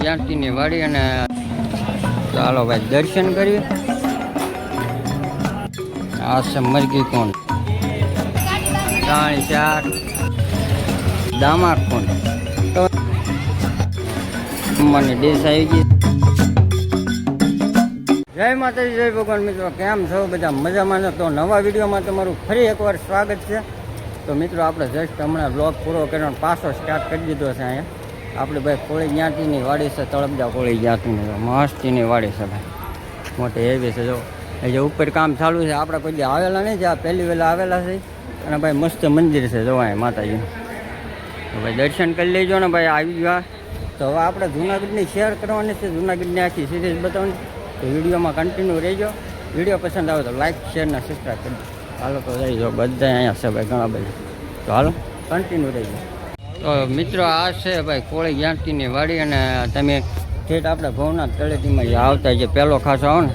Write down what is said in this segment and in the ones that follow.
જ્ઞાતિની વાડી અને ચાલો ભાઈ દર્શન કરીએ. આ છે કોણ? ત્રણ ચાર. દામા કોણ? મને ડીશ આવી ગઈ. જય માતાજી, જય ભગવાન મિત્રો, કેમ છો? બધા મજામાં તો નવા વિડીયોમાં તમારું ફરી એકવાર સ્વાગત છે. તો મિત્રો, આપણે જસ્ટ હમણાં બ્લોગ પૂરો કર્યો પાછો સ્ટાર્ટ કરી દીધો છે અહીંયા. આપણે ભાઈ કોળી જ્ઞાતિની વાડી છે તળપજા કોળી જ્ઞાતિની. મસ્તીની વાડી છે ભાઈ. મોટી એવી છે, જો. એ જે ઉપર કામ ચાલુ છે, આપણે કોઈ આવેલા નહીં જ્યાં પહેલી વહેલા આવેલા છે. અને ભાઈ મસ્ત મંદિર છે, જો અહીંયા માતાજીનું. ભાઈ દર્શન કરી લેજો ને ભાઈ, આવી ગયા તો હવે આપણે જુનાગઢની શેર કરવાની છે, જુનાગઢની આખી સિરીઝ બતાવવાની. તો વિડીયોમાં કન્ટિન્યુ રહેજો. વીડિયો પસંદ આવે તો લાઈક શેર ને સબસ્ક્રાઈબ કરજો હાલો તો જઈજો બધા અહીંયા છે ભાઈ ઘણા બધા. તો હાલો કન્ટિન્યુ રહેજો. તો મિત્રો, આ છે ભાઈ કોળી જ્ઞાતિની વાડી અને તમે ઠેઠ આપણે ભવનાથ તળેટીમાં જે આવતા જે પહેલો ખાસો આવો ને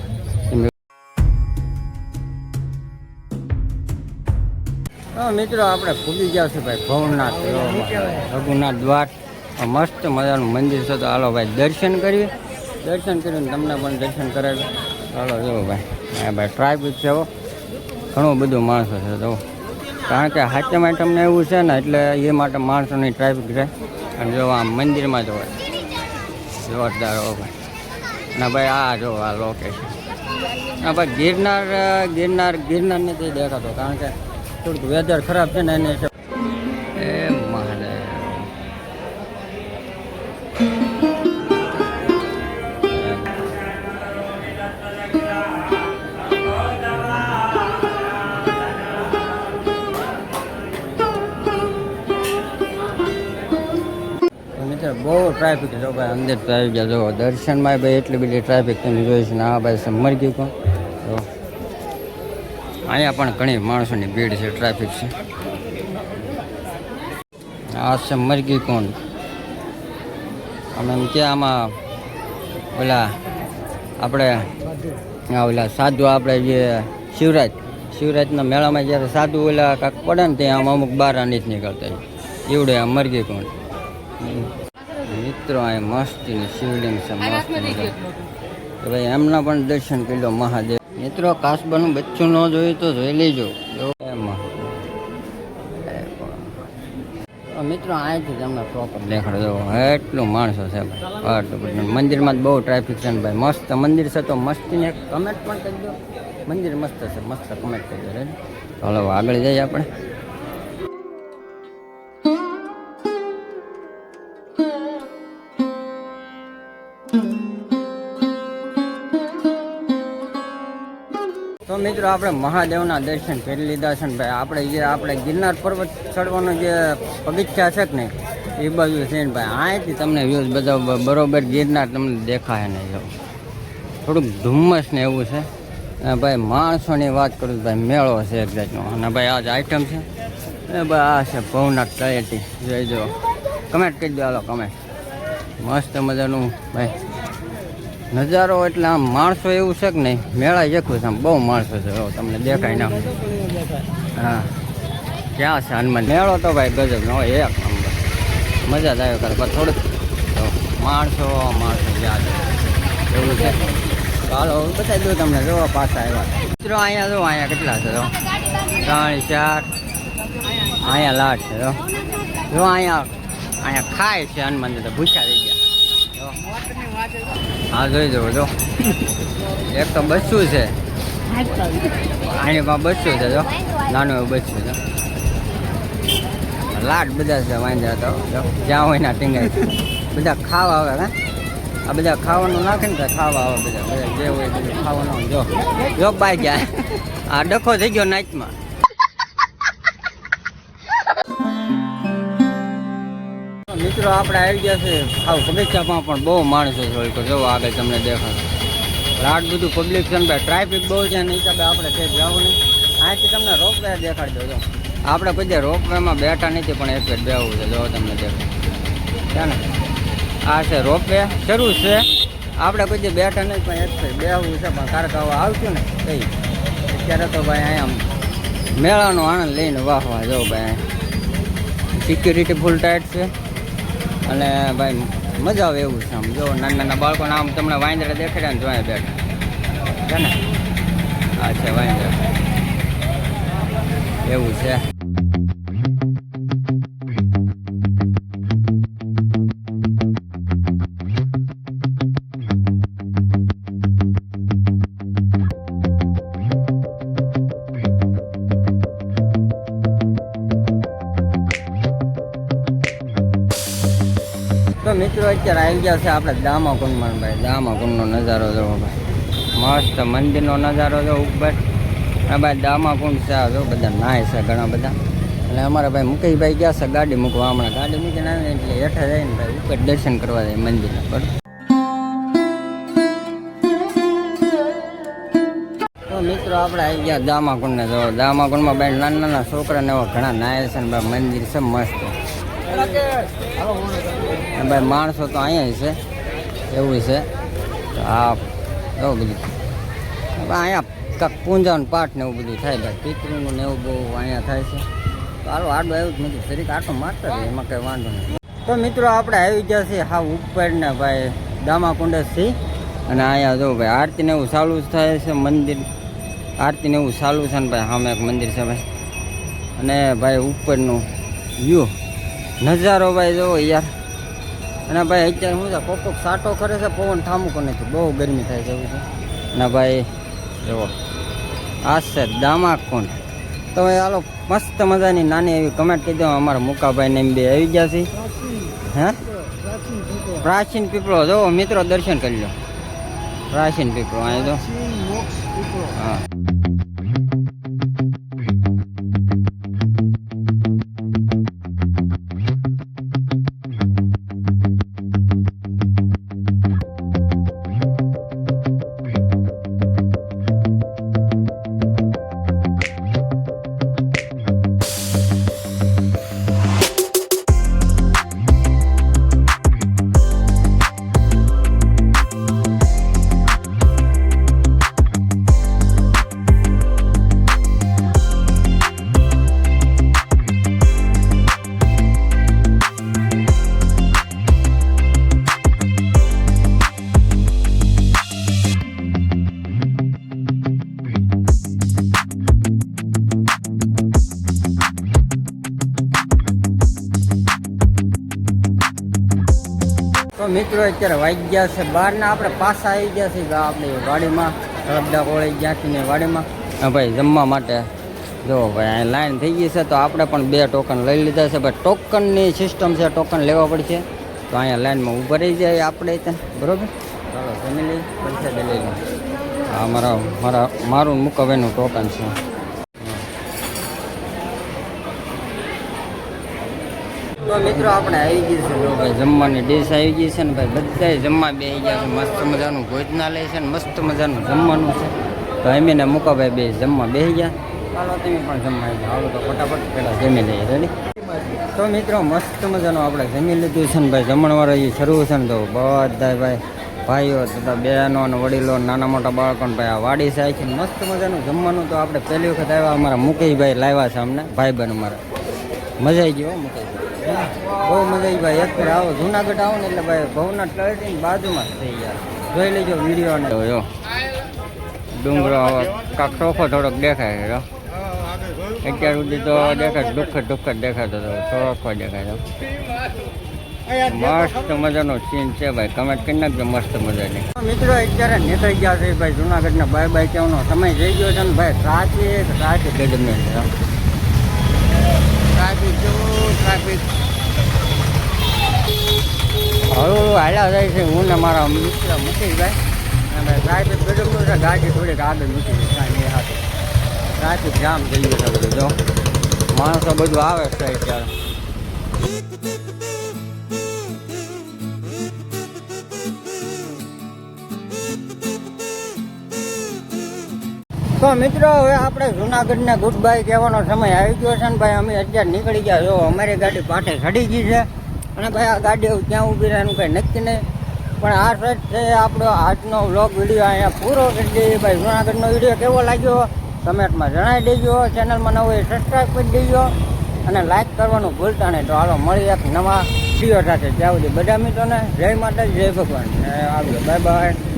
મિત્રો, આપણે ફૂગી ગયા છે ભાઈ ભવનાથ રઘુનાથ દ્વાર. મસ્ત મજાનું મંદિર છે તો હાલો ભાઈ દર્શન કરીએ. દર્શન કરીને તમને પણ દર્શન કરાવી ચાલો જો ભાઈ. હા ભાઈ ટ્રાફિક છે ઘણું બધું માણસો છે તો કારણ કે હાથમાં તમને એવું છે ને, એટલે એ માટે માણસોની ટ્રાફિક છે. અને જો આમ મંદિરમાં જો જોરદાર હો ભાઈ. ના ભાઈ આ જો આ લોકેશન ના ભાઈ ગિરનાર ગિરનાર ગિરનાર નથી દેખાતો, કારણ કે થોડુંક વેધર ખરાબ છે ને, એને બહુ ટ્રાફિક છે ભાઈ, અંદર ટ્રાફિક ગયા. જો દર્શનમાં ભાઈ એટલી બધી ટ્રાફિક તમે જોઈ છે ને, આ ભાઈ સમર ગયું કોણ? તો અહીંયા પણ ઘણી માણસોની ભીડ છે ટ્રાફિક છે. આ છે મરઘી કોણ? અમે એમ કે આમાં ઓલા આપણે ઓલા સાધુ આપણે જે શિવરાજ, શિવરાજના મેળામાં જ્યારે સાધુ ઓલા કાંક પડે ને ત્યાં અમુક બાર નથી નીકળતા એવડે આ મરગી કોણ? મિત્રો અહીં મસ્તીની શિવલિંગ છે મસ્ત તો. ભાઈ એમના પણ દર્શન કરી લો મહાદેવ. મિત્રો કાસબાનું બચ્ચું ન જોયું તો જોઈ લેજો. મિત્રો અહીંથી તમને પ્રોપર દેખાડો એટલું માણસો છે ભાઈ. બધું મંદિરમાં બહુ ટ્રાફિક છે ને ભાઈ. મસ્ત મંદિર છે તો મસ્તીને કમેન્ટ પણ કરી દો મંદિર મસ્ત છે મસ્ત કમેન્ટ કરી દો ચાલો આગળ જઈએ આપણે. મિત્રો, આપણે મહાદેવના દર્શન કરી લીધા છે ને ભાઈ, આપણે જે આપણે ગિરનાર પર્વત ચડવાનો જે પગીચા છે કે નહીં, એ બાજુ છે ને ભાઈ અહીંથી તમને વ્યૂઝ બધા બરોબર ગિરનાર તમને દેખાય નહીં જો થોડુંક ધુમ્મસ ને એવું છે. અને ભાઈ, માણસોની વાત કરું ભાઈ, મેળો છે એક જાતનો. અને ભાઈ, આ જ આઈટમ છે. એ ભાઈ, આ છે ભવનાથ તળેટી. જોઈ જો કમેન્ટ કરી દો કમેન્ટ મસ્ત મજાનું, ભાઈ નજારો એટલે આમ માણસો એવું છે કે નહીં? મેળા જેખું છે આમ, બહુ માણસો છે. તમને દેખાય ના હા. ક્યાં છે હનુમાન? મેળો તો ભાઈ ગજબ નો એક નંબર. મજા જ આવ્યો કરે પણ થોડુંક માણસો માણસો યાદ એવું છે. ચાલો બતાવી દઉં તમને, જો પાછા આવ્યા. મિત્રો, અહીંયા જો, અહીંયા કેટલા છે, જો? ત્રણ, ચાર. અહીંયા લાટ છે, જો. અહીંયા અહીંયા ખાય છે હનુમાન તો ભૂસા હા, જોઈ જવો, જો. એક તો બચ્ચું છે. પાસે બચ્ચું છે, જો. નાનું એવું બચ્ચું છે લાટ બધા છે વાંધ્યા તો જ્યાં હોય ના ટીંગાય બધા ખાવા આવે, હા? આ બધા ખાવાનું નાખે ને ખાવા આવે બધા. બધા જે હોય બધું ખાવાનું જો. જો બાઈ ગયા. આ ડખો થઈ ગયો નાચમાં મિત્રો, આપણે આવી ગયા છે. આવ બગીચામાં પણ બહુ માણસો છે તો જો આગળ તમને દેખાય રાત બધું પબ્લિક છે ભાઈ ટ્રાફિક બહુ છે એના હિસાબે આપણે તે જવું નહીં. અહીંથી તમને રોપવે દેખાડી દો આપણે કોઈ દે રોપવેમાં બેઠા નથી, પણ એક જ બેવું છે, જો તમને દેખાય. છે ને? આ છે રોપવે, શરૂ છે. આપણે કોઈ બેઠા નહીં પણ એક છે બેહવું છે, પણ કારકાઓ આવશું ને કઈ અત્યારે તો ભાઈ અહીંયા મેળાનો આનંદ લઈને વાહ વાહ જો ભાઈ. સિક્યુરિટી ફૂલ ટાઈટ છે. અને ભાઈ, મજા આવે એવું છે આમ. જો, નાના નાના બાળકોને આમ તમને વાંદરા દેખાડ્યા ને જોયા બેઠા. છે ને? આ છે વાંદરા. એવું છે. મિત્રો, અત્યારે આવી ગયા છે આપણે દામા કુંડમાં ભાઈ દામા કુંડનો નજારો જોવો ભાઈ. મસ્ત મંદિરનો નજારો જો ઉપર આ ભાઈ દામા કુંડ છે જો બધા નાય છે ઘણા બધા. એટલે અમારા ભાઈ મુકેશભાઈ ગયા છે ગાડી મૂકવા. હમણાં ગાડી મૂકીને આવે એટલે હેઠા જઈને ભાઈ ઉપર દર્શન કરવા જાય મંદિરના પર. મિત્રો, આપણે આવી ગયા દામાકુંડને જો દામા કુંડમાં ભાઈ નાના નાના છોકરાને એવા ઘણા નાય છે ને ભાઈ મંદિર છે, મસ્ત. ભાઈ માણસો તો અહીંયા છે, એવું છે. આ એવું બધું. અહીંયા કાંક પૂંજાનું પાઠ ને એવું બધું થાય, ભાઈ પિતૃનું ને એવું બહુ અહીંયા થાય છે. તો હાલો, આડો આવ્યું જ નથી શરીર આટો મારતા રહે એમાં કંઈ વાંધો નહીં. તો મિત્રો, આપણે આવી ગયા છીએ હા ઉપર ને ભાઈ દામા કુંડેથી અને અહીંયા જો ભાઈ આરતી ને એવું ચાલુ જ થાય છે મંદિર. આરતી ને એવું ચાલુ છે ને ભાઈ સામે એક મંદિર છે ભાઈ. અને ભાઈ ઉપરનું વ્યૂ નજારો ભાઈ જોવો યાર. અને ભાઈ અત્યારે શું છે કોક કોક સાટો કરે છે પવન ઠામુકો નથી. બહુ ગરમી થાય છે એવું છે. અને ભાઈ જુઓ આ છે દામા કોણ તો હવે હાલો મસ્ત મજાની નાની એવી કમેન્ટ કહી દો અમારા મુકાભાઈ ને એમ બે આવી ગયા છે. હે? પ્રાચીન પીપળો. જો મિત્રો દર્શન કરી લો. પ્રાચીન પીપળો અહીં જો. હા. મિત્રો, અત્યારે વાગ્યા ગયા છે બહારના આપણે પાછા આવી ગયા છે આપણી વાડીમાં. રબડા કોળી જ્યાંથી ને વાડીમાં. હા ભાઈ, જમવા માટે. જો ભાઈ અહીં લાઈન થઈ ગઈ છે તો આપણે પણ બે ટોકન લઈ લીધા છે. ભાઈ, ટોકનની સિસ્ટમ છે, ટોકન લેવા પડશે. તો અહીંયા લાઈનમાં ઊભા રહી જાય આપણે ત્યાં. બરાબર? ચાલો ફેમિલી પૈસા દે લઈ લો આ મારા મારા, મારું મૂકવેનું ટોકન છે. મિત્રો આપણે આવી ગઈ છે ભાઈ જમવાની ડીશ આવી ગઈ છે ને ભાઈ બધાય જમવા બેસી ગયા છે. મસ્ત મજાનું ભોજનાલય છે ને મસ્ત મજાનું જમવાનું છે. તો એમીને મુકાભાઈ બે જમવા બેસી ગયા. ચાલો તમે પણ જમવા આવી તો ફટાફટ પહેલાં જમી લઈએ. રેડી તો મિત્રો, મસ્ત મજાનું આપણે જમી લીધું છે ને ભાઈ. જમણવાર એ શરૂ છે ને તો બધા ભાઈ ભાઈઓ તથા બહેનો અને વડીલો નાના મોટા બાળકોને ભાઈ આ વાડી છે છે મસ્ત મજાનું જમવાનું તો આપણે પહેલી વખત આવ્યા. અમારા મુકેશભાઈ લાવ્યા છે અમને. ભાઈ બહેન અમારા. મજા આવી ગયો હો મુકેશભાઈ. બહુ મજા આવી ભાઈ. એક ફેર આવો જુનાગઢ આવો ને એટલે ભાઈ ભવના તળેટીની બાજુમાં જ થઈ ગયા. જોઈ લેજો વીડિયો ને. જો ડુંગરો કાંક ચોખ્ખો થોડોક દેખાય છે અત્યાર સુધી તો દેખાય દુઃખ દુઃખ જ દેખાતો હતો ચોખ્ખો દેખાય મસ્ત મજાનો સીન છે ભાઈ. કમેન્ટ કરી નાખજો મસ્ત મજાની. મિત્રો અત્યારે નીકળી ગયા છે ભાઈ જુનાગઢના બાય બાય કહેવાનો સમય જઈ ગયો છે ને ભાઈ સાચી સાચી ગજબને છે હાલ્યા જાય છે. હું ને મારા મિત્ર મુકેશભાઈ. અને ટ્રાફિક ગજબનું છે, ગાડી થોડીક આગળ મૂકી છે, કાંઈ હાથે ટ્રાફિક જામ થઈ ગયો છે બધું, જો. માણસો બધું આવે છે અત્યારે. તો મિત્રો, હવે આપણે જુનાગઢને ગુડ બાય કહેવાનો સમય આવી ગયો છે ને ભાઈ, અમે અત્યારે નીકળી ગયા. જો, અમારી ગાડી પાઠે ચડી ગઈ છે. અને ભાઈ આ ગાડી ક્યાં ઊભી રહેવાનું કંઈ નક્કી નહીં. પણ આ સાઈડ છે આપણો આજનો વ્લોગ વીડિયો અહીંયા પૂરો કરી દઈએ. ભાઈ, જુનાગઢનો વીડિયો કેવો લાગ્યો? કમેન્ટમાં જણાવી દેજો. ચેનલમાં નવો સબસ્ક્રાઈબ કરી દેજો. અને લાઈક કરવાનું ભૂલતા નહીં. તો હાલો મળી એક નવા વીડિયો સાથે. ત્યાં સુધી બધા મિત્રોને જય માતા જય ભગવાન. આવ્યો બાય બાય